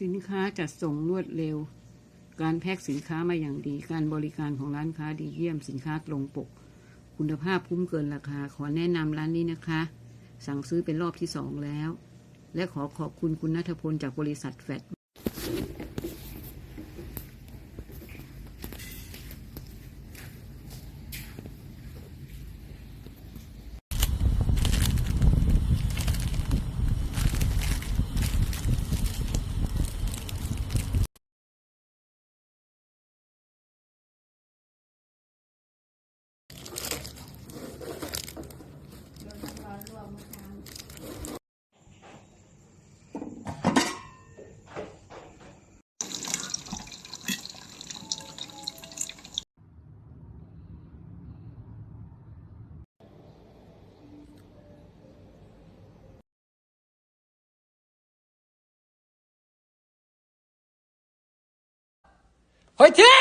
สินค้าจัดส่งรวดเร็ว การแพ็คสินค้ามาอย่างดี การบริการของร้านค้าดีเยี่ยมสินค้าตรงปก คุณภาพคุ้มเกินราคา ขอแนะนำร้านนี้นะคะ สั่งซื้อเป็นรอบที่สองแล้ว และขอขอบคุณคุณนัทพลจากบริษัทแฟด เฮ้ยเท่